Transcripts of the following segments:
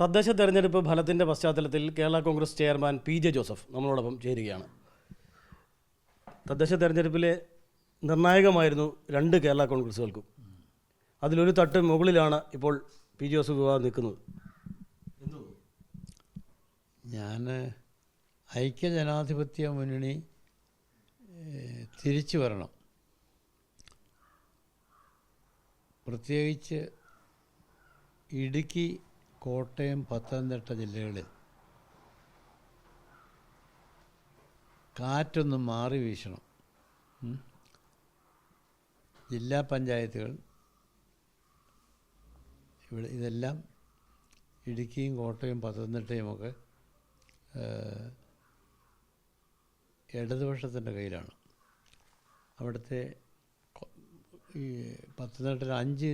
തദ്ദേശ തെരഞ്ഞെടുപ്പ് ഫലത്തിന്റെ പശ്ചാത്തലത്തിൽ Kerala Congress chairman P J Joseph നമ്മളോടൊപ്പം ചേരുകയാണ്. തദ്ദേശ തെരഞ്ഞെടുപ്പിലെ നിർണായകമായിരുന്നു രണ്ട് കേരള കോൺഗ്രസുകൾക്കും. അതിലൊരു തട്ട് മുകളിലാണ് ഇപ്പോൾ പി ജെ ജോസഫ് വിവാദം നിൽക്കുന്നത്. ഞാൻ ഐക്യജനാധിപത്യ മുന്നണി തിരിച്ചു വരണം. പ്രത്യേകിച്ച് ഇടുക്കി കോട്ടയം പത്തനംതിട്ട ജില്ലകളിൽ കാറ്റൊന്നും മാറി വീശണം. ജില്ലാ പഞ്ചായത്തുകൾ ഇവിടെ ഇതെല്ലാം ഇടുക്കിയും കോട്ടയം പത്തനംതിട്ടയുമൊക്കെ ഒക്കെ ഇടതുപക്ഷത്തിന്റെ കയ്യിലാണ്. അവിടുത്തെ ഈ പത്തനംതിട്ടയിലെ അഞ്ച്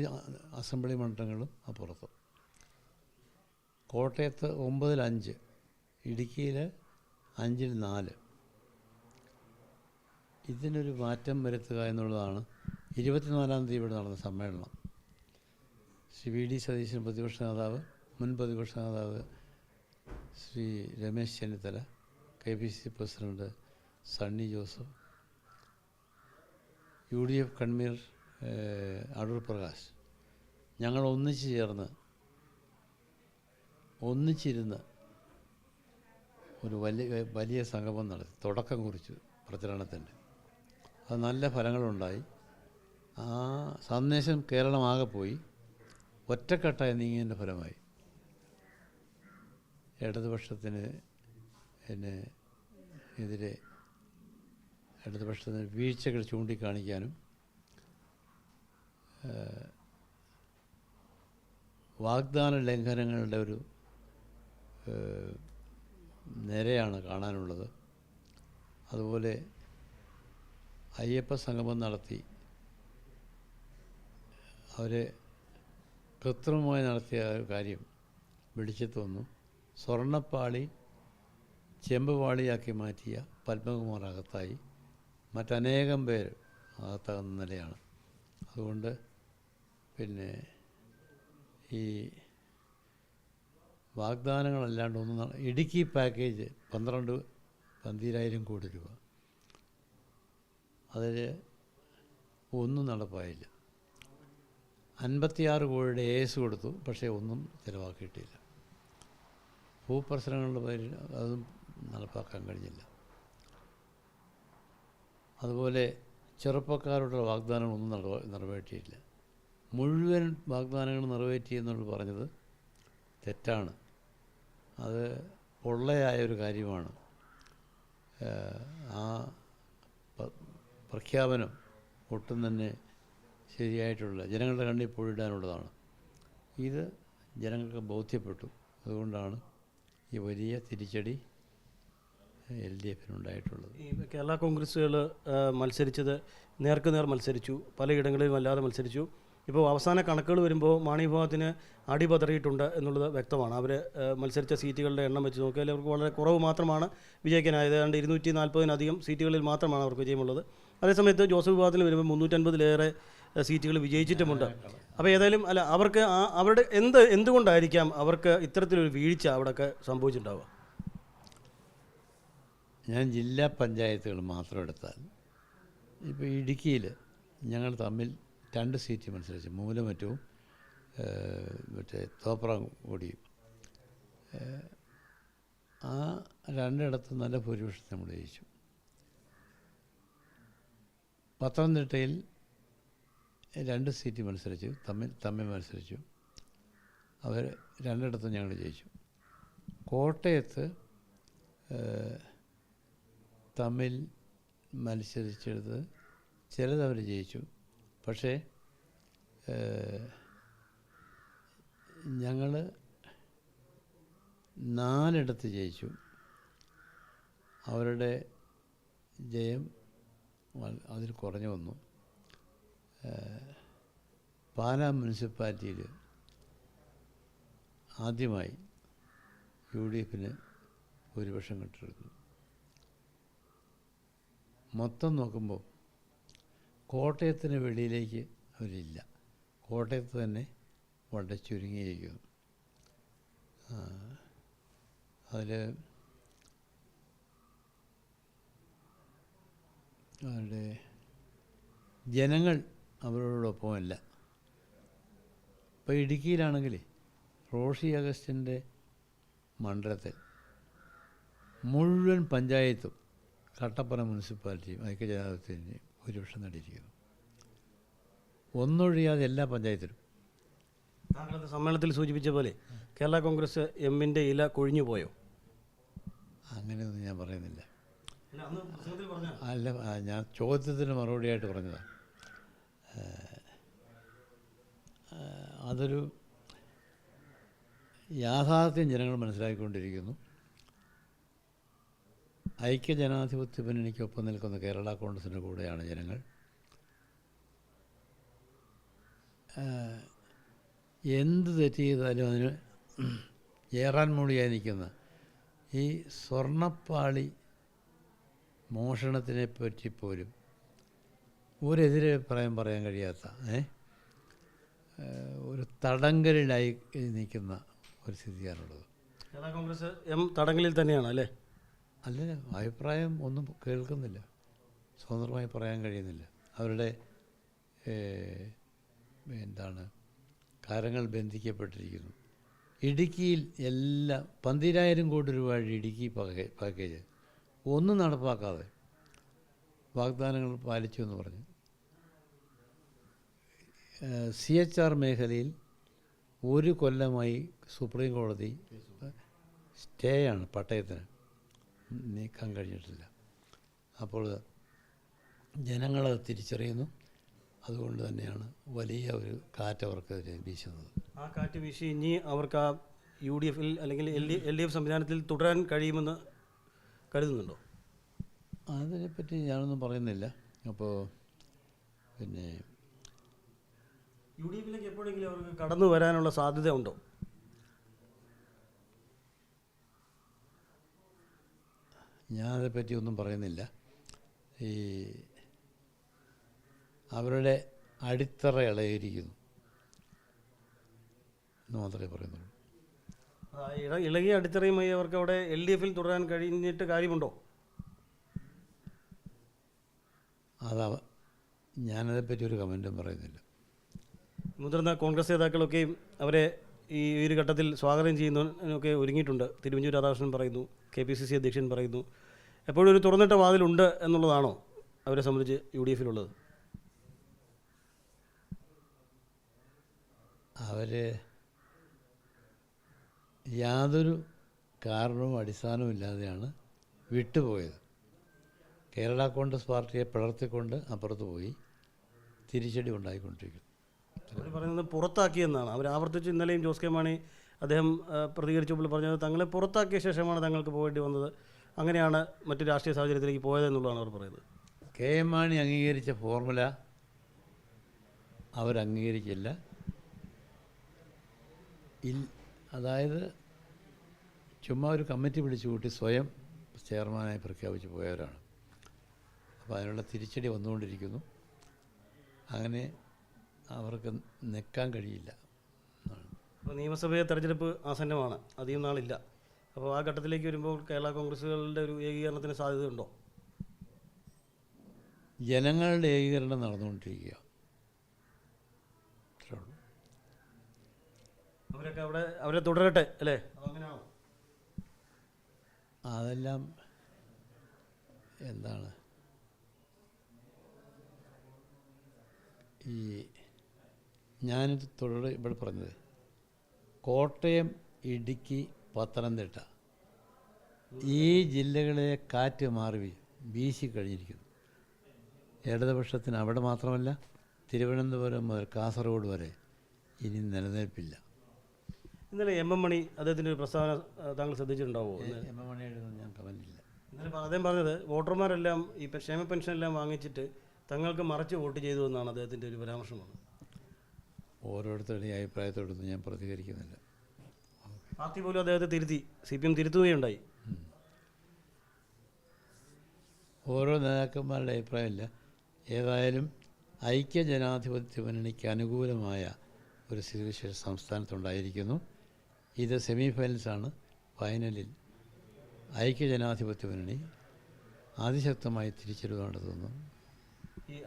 അസംബ്ലി മണ്ഡലങ്ങളും അപ്പുറത്തും. കോട്ടയത്ത് ഒമ്പതിൽ അഞ്ച് ഇടുക്കിയിൽ അഞ്ചിൽ നാല്. ഇതിനൊരു മാറ്റം വരുത്തുക എന്നുള്ളതാണ് ഇരുപത്തിനാലാം തീയതി ഇവിടെ നടന്ന സമ്മേളനം. ശ്രീ വി ഡി സതീശൻ പ്രതിപക്ഷ നേതാവ് മുൻ പ്രതിപക്ഷ നേതാവ് Shri Ramesh Chennithala K P C president Sunny Joseph U D F convener Adoor Prakash. ഞങ്ങൾ ഒന്നിച്ച് ചേർന്ന് ഒന്നിച്ചിരുന്ന് ഒരു വലിയ വലിയ സംഗമം നടത്തി തുടക്കം കുറിച്ചു പ്രചരണത്തിന്റെ. അത് നല്ല ഫലങ്ങളുണ്ടായി. ആ സന്ദേശം കേരളമാകെ പോയി. ഒറ്റക്കെട്ടായി നീങ്ങിയതിന്റെ ഫലമായി. ഇടതുപക്ഷത്തിന് എന്നെ എതിരെ ഇടതുപക്ഷത്തിന് വീഴ്ചകൾ ചൂണ്ടിക്കാണിക്കാനും വാഗ്ദാന ലംഘനങ്ങളുടെ ഒരു നിരയാണ് കാണാനുള്ളത്. അതുപോലെ അയ്യപ്പ സംഗമം നടത്തി അവരെ കൃത്രിമമായി നടത്തിയ ഒരു കാര്യം വെളിച്ചത്ത് വന്നു. സ്വർണപ്പാളി ചെമ്പുപാളിയാക്കി മാറ്റിയ പത്മകുമാർ അകത്തായി. മറ്റനേകം പേര് അകത്താകുന്ന നിലയാണ്. അതുകൊണ്ട് പിന്നെ ഈ വാഗ്ദാനങ്ങളല്ലാണ്ട് ഒന്നും ഇടുക്കി പാക്കേജ് പന്ത്രണ്ട് പന്തിരായിരം കോടി രൂപ. അതിൽ ഒന്നും നടപ്പായില്ല. അൻപത്തിയാറ് കോടിയുടെ എ എസ് കൊടുത്തു പക്ഷേ ഒന്നും ചിലവാക്കിയിട്ടില്ല. ഭൂപ്രശ്നങ്ങളുടെ പേരിൽ അതും നടപ്പാക്കാൻ കഴിഞ്ഞില്ല. അതുപോലെ ചെറുപ്പക്കാരുടെ വാഗ്ദാനങ്ങളൊന്നും നിറവേ നിറവേറ്റിയില്ല. മുഴുവൻ വാഗ്ദാനങ്ങൾ നിറവേറ്റി എന്നുള്ളത് പറഞ്ഞത് തെറ്റാണ്. അത് പൊള്ളയായ ഒരു കാര്യമാണ്. ആ പ്രഖ്യാപനം ഒട്ടും തന്നെ ശരിയായിട്ടുള്ള ജനങ്ങളുടെ കണ്ണിൽ പൊഴിടാനുള്ളതാണ് ഇത് ജനങ്ങൾക്ക് ബോധ്യപ്പെട്ടു. അതുകൊണ്ടാണ് ഈ വലിയ തിരിച്ചടി എൽ ഡി എഫിനുണ്ടായിട്ടുള്ളത്. ഈ കേരള കോൺഗ്രസ്സുകൾ മത്സരിച്ചത് നേർക്കുനേർ മത്സരിച്ചു പലയിടങ്ങളിലും അല്ലാതെ മത്സരിച്ചു. ഇപ്പോൾ അവസാന കണക്കുകൾ വരുമ്പോൾ മാണി വിഭാഗത്തിന് അടിപതറിയിട്ടുണ്ട് എന്നുള്ളത് വ്യക്തമാണ്. അവർ മത്സരിച്ച സീറ്റുകളുടെ എണ്ണം വെച്ച് നോക്കിയാൽ അവർക്ക് വളരെ കുറവ് മാത്രമാണ് വിജയിക്കാനായത്. ഏതാണ്ട് ഇരുന്നൂറ്റി നാൽപ്പതിനധികം സീറ്റുകളിൽ മാത്രമാണ് അവർക്ക് വിജയമുള്ളത്. അതേസമയത്ത് ജോസഫ് വിഭാഗത്തിൽ വരുമ്പോൾ മുന്നൂറ്റൻപതിലേറെ സീറ്റുകൾ വിജയിച്ചിട്ടുമുണ്ട്. അപ്പോൾ ഏതായാലും അല്ല അവർക്ക് ആ അവരുടെ എന്ത് എന്തുകൊണ്ടായിരിക്കാം അവർക്ക് ഇത്തരത്തിലൊരു വീഴ്ച അവിടെയൊക്കെ സംഭവിച്ചിട്ടുണ്ടാവുക? ഞാൻ ജില്ലാ പഞ്ചായത്തുകൾ മാത്രം എടുത്താൽ ഇപ്പോൾ ഇടുക്കിയിൽ ഞങ്ങൾ തമ്മിൽ രണ്ട് സീറ്റ് മത്സരിച്ചു. മൂലമറ്റവും മറ്റേ തോപ്രാംകുടിയും ഏഹ്, ആ രണ്ടിടത്തും നല്ല ഭൂരിപക്ഷത്തെ നമ്മൾ ജയിച്ചു. പത്തനംതിട്ടയിൽ രണ്ട് സീറ്റ് മത്സരിച്ചു. തമ്മിൽ തമ്മിൽ മത്സരിച്ചു. അവർ രണ്ടിടത്തും ഞങ്ങൾ ജയിച്ചു. കോട്ടയത്ത് തമ്മിൽ മത്സരിച്ചെടുത്ത് ചിലതവർ ജയിച്ചു. പക്ഷേ ഞങ്ങൾ നാലിടത്ത് ജയിച്ചു. അവരുടെ ജയം അതിൽ കുറഞ്ഞു വന്നു. പാലാ മുനിസിപ്പാലിറ്റിയിൽ ആദ്യമായി യു ഡി എഫിന് ഭൂരിപക്ഷം കിട്ടിയിരുന്നു. മൊത്തം നോക്കുമ്പോൾ കോട്ടയത്തിന് വെളിയിലേക്ക് അവരില്ല. കോട്ടയത്ത് തന്നെ വളരെ ചുരുങ്ങിയിരിക്കുന്നു. അതിൽ അവരുടെ ജനങ്ങൾ അവരോടൊപ്പമല്ല. ഇപ്പോൾ ഇടുക്കിയിലാണെങ്കിൽ റോഷി അഗസ്റ്റിന്റെ മണ്ഡലത്തിൽ മുഴുവൻ പഞ്ചായത്തും കട്ടപ്പന മുനിസിപ്പാലിറ്റിയും ഐക്യജനാധിപത്യത്തിന്റെയും ഭൂരിപക്ഷം നേടിയിരിക്കുന്നു ഒന്നൊഴിയാതെ എല്ലാ പഞ്ചായത്തിലും. താങ്കളത് സമ്മേളനത്തിൽ സൂചിപ്പിച്ച പോലെ കേരള കോൺഗ്രസ് എമ്മിന്റെ ഇല കൊഴിഞ്ഞു പോയോ? അങ്ങനെയൊന്നും ഞാൻ പറയുന്നില്ല. അല്ല ഞാൻ ചോദ്യത്തിന് മറുപടിയായിട്ട് പറഞ്ഞതാണ് അതൊരു യാഥാർത്ഥ്യം ജനങ്ങൾ മനസ്സിലാക്കിക്കൊണ്ടിരിക്കുന്നു. ഐക്യജനാധിപത്യ മുന്നണിക്കൊപ്പം നിൽക്കുന്ന കേരള കോൺഗ്രസിന്റെ കൂടെയാണ് ജനങ്ങൾ. എന്ത് തെറ്റ് ചെയ്താലും അതിന് ഏറാൻ മൂളിയായി നിൽക്കുന്ന ഈ സ്വർണപ്പാളി മോഷണത്തിനെ പറ്റി പോലും ഒരെതിരെ അഭിപ്രായം പറയാൻ കഴിയാത്ത ഏ? ഒരു തടങ്കലിലായി നിൽക്കുന്ന ഒരു സ്ഥിതിയാണുള്ളത്. കേരള കോൺഗ്രസ് എം തടങ്കലിൽ തന്നെയാണ് അല്ലേ അല്ല അഭിപ്രായം ഒന്നും കേൾക്കുന്നില്ല. സ്വതന്ത്രമായി പറയാൻ കഴിയുന്നില്ല. അവരുടെ എന്താണ് കാര്യങ്ങൾ ബന്ധിക്കപ്പെട്ടിരിക്കുന്നു. ഇടുക്കിയിൽ എല്ലാം പന്തിരായിരം കോടി രൂപയുടെ ഇടുക്കി പാക്കേജ് ഒന്നും നടപ്പാക്കാതെ വാഗ്ദാനങ്ങൾ പാലിച്ചു എന്ന് പറഞ്ഞു. സി എച്ച് ആർ മേഖലയിൽ ഒരു കൊല്ലമായി സുപ്രീം കോടതി സ്റ്റേ ആണ് പട്ടയത്തിന്. നീക്കാൻ കഴിഞ്ഞിട്ടില്ല അപ്പോൾ ജനങ്ങളത് തിരിച്ചറിയുന്നു. അതുകൊണ്ട് തന്നെയാണ് വലിയ ഒരു കാറ്റ് അവർക്കെതിരെ വീശുന്നത്. ആ കാറ്റ് വീശി ഇനി അവർക്ക് ആ യു ഡി എഫിൽ അല്ലെങ്കിൽ L D L D F സംവിധാനത്തിൽ തുടരാൻ കഴിയുമെന്ന് കരുതുന്നുണ്ടോ? അതിനെപ്പറ്റി ഞാനൊന്നും പറയുന്നില്ല. അപ്പോൾ പിന്നെ യു ഡി എഫിലേക്ക് എപ്പോഴെങ്കിലും അവർക്ക് കടന്നു വരാനുള്ള സാധ്യത ഉണ്ടോ ഞാനതേപ്പറ്റി ഒന്നും പറയുന്നില്ല. ഈ അവരുടെ അടിത്തറ ഇളയിരിക്കുന്നു എന്ന് മാത്രമേ പറയുന്നുള്ളൂ. ഇളകിയ അടിത്തറയുമായി അവർക്ക് അവിടെ എൽ ഡി എഫിൽ തുടരാൻ കഴിഞ്ഞിട്ട് കാര്യമുണ്ടോ? അതാ ഞാനതിനെപ്പറ്റി ഒരു കമന്റും പറയുന്നില്ല. മുതിർന്ന കോൺഗ്രസ് നേതാക്കളൊക്കെയും അവരെ ഈ ഒരു ഘട്ടത്തിൽ സ്വാഗതം ചെയ്യുന്നതിനൊക്കെ ഒരുങ്ങിയിട്ടുണ്ട്. തിരുവഞ്ചൂർ രാധാകൃഷ്ണൻ പറയുന്നു കെ പി സി സി അധ്യക്ഷൻ പറയുന്നു. എപ്പോഴും ഒരു തുറന്നിട്ട വാതിലുണ്ട് എന്നുള്ളതാണോ അവരെ സംബന്ധിച്ച് യു ഡി എഫിലുള്ളത്? അവർ യാതൊരു കാരണവും അടിസ്ഥാനവും ഇല്ലാതെയാണ് വിട്ടുപോയത്. കേരള കോൺഗ്രസ് പാർട്ടിയെ പിളർത്തിക്കൊണ്ട് അപ്പുറത്ത് പോയി തിരിച്ചടി ഉണ്ടായിക്കൊണ്ടിരിക്കുന്നു. അവർ പറയുന്നത് പുറത്താക്കിയെന്നാണ് അവർ ആവർത്തിച്ച് ഇന്നലെയും ജോസ് കെ മാണി അദ്ദേഹം പ്രതികരിച്ചപ്പോൾ പറഞ്ഞത് തങ്ങളെ പുറത്താക്കിയ ശേഷമാണ് തങ്ങൾക്ക് പോകേണ്ടി വന്നത്. അങ്ങനെയാണ് മറ്റു രാഷ്ട്രീയ സാഹചര്യത്തിലേക്ക് പോയതെന്നുള്ളതാണ് അവർ പറയുന്നത്. കെ എം മാണി അംഗീകരിച്ച ഫോർമുല ഇൽ അതായത് ചുമ്മാ ഒരു കമ്മിറ്റി പിടിച്ചു കൂട്ടി സ്വയം ചെയർമാനായി പ്രഖ്യാപിച്ച് പോയവരാണ്. അപ്പോൾ അതിനുള്ള തിരിച്ചടി വന്നുകൊണ്ടിരിക്കുന്നു. അങ്ങനെ അവർക്ക് നിൽക്കാൻ കഴിയില്ല. അപ്പോൾ നിയമസഭയെ തെരഞ്ഞെടുപ്പ് ആസന്നമാണ്. അധികം നാളില്ല. അപ്പോൾ ആ ഘട്ടത്തിലേക്ക് വരുമ്പോൾ കേരള കോൺഗ്രസുകളുടെ ഒരു ഏകീകരണത്തിന് സാധ്യതയുണ്ടോ? ജനങ്ങളുടെ ഏകീകരണം നടന്നുകൊണ്ടിരിക്കുക. അവരൊക്കെ അവിടെ അവരെ തുടരട്ടെ അല്ലേ? അതെല്ലാം എന്താണ്? ഈ ഞാനിത് തുടർ ഇവിടെ പറഞ്ഞത്. കോട്ടയം ഇടുക്കി പത്തനംതിട്ട ഈ ജില്ലകളെ കാറ്റ് മാറി വീശി കഴിഞ്ഞിരിക്കുന്നു. ഇടതുപക്ഷത്തിന് അവിടെ മാത്രമല്ല തിരുവനന്തപുരം മുതൽ കാസർഗോഡ് വരെ ഇനി നിലനിൽപ്പില്ല. ഇന്നലെ എം എം മണി അദ്ദേഹത്തിന്റെ ഒരു പ്രസ്താവന താങ്കൾ ശ്രദ്ധിച്ചിട്ടുണ്ടാവുമോ? എം എം മണിയുടെ ഞാൻ കമന്റില്ല ഇന്നലെ അദ്ദേഹം പറഞ്ഞത് വോട്ടർമാരെല്ലാം ഈ ക്ഷേമ പെൻഷൻ എല്ലാം വാങ്ങിച്ചിട്ട് തങ്ങൾക്ക് മറച്ച് വോട്ട് ചെയ്തു എന്നാണ് അദ്ദേഹത്തിന്റെ ഒരു ഓരോരുത്തരുടെയും അഭിപ്രായത്തോടൊന്നും ഞാൻ പ്രതികരിക്കുന്നില്ല. പാർട്ടി പോലും അദ്ദേഹത്തെ തിരുത്തി. സി പി എം തിരുത്തുകയുണ്ടായി ഓരോ നേതാക്കന്മാരുടെ അഭിപ്രായമില്ല. ഏതായാലും ഐക്യ ജനാധിപത്യ മുന്നണിക്ക് അനുകൂലമായ ഒരു സ്ഥിതിവിശേഷ സംസ്ഥാനത്തുണ്ടായിരിക്കുന്നു. ഇത് സെമി ഫൈനൽസാണ് ഫൈനലിൽ ഐക്യ ജനാധിപത്യ മുന്നണി അതിശക്തമായി തിരിച്ചെടുക്കേണ്ടതെന്നും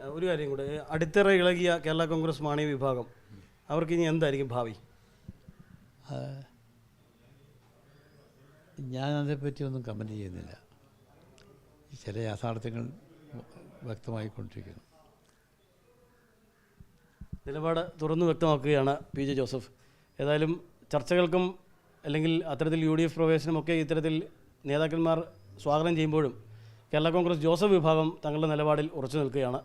ഒരു കാര്യം കൂടെ. അടിത്തറ ഇളകിയ കേരള കോൺഗ്രസ് മാണി വിഭാഗം. അവർക്ക് ഇനി എന്തായിരിക്കും ഭാവി? ഞാൻ അതേപ്പറ്റി ഒന്നും കമന്റ് ചെയ്യുന്നില്ല. ചില യാഥാർത്ഥ്യങ്ങൾ വ്യക്തമായി കൊണ്ടിരിക്കുന്നു നിലപാട് തുറന്നു വ്യക്തമാക്കുകയാണ് പി ജെ ജോസഫ്. ഏതായാലും ചർച്ചകൾക്കും അല്ലെങ്കിൽ അത്തരത്തിൽ യു ഡി എഫ് പ്രവേശനമൊക്കെ ഇത്തരത്തിൽ നേതാക്കന്മാർ സ്വാഗതം ചെയ്യുമ്പോഴും കേരള കോൺഗ്രസ് ജോസഫ് വിഭാഗം തങ്ങളുടെ നിലപാടിൽ ഉറച്ചു നിൽക്കുകയാണ്.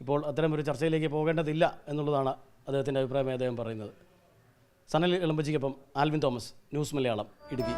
ഇപ്പോൾ അത്തരം ഒരു ചർച്ചയിലേക്ക് പോകേണ്ടതില്ല എന്നുള്ളതാണ് അദ്ദേഹത്തിന്റെ അഭിപ്രായമായി അദ്ദേഹം പറയുന്നത്? സനൽ ഇളമ്പജിക്കൊപ്പം ആൽവിൻ തോമസ് ന്യൂസ് മലയാളം ഇടുക്കി.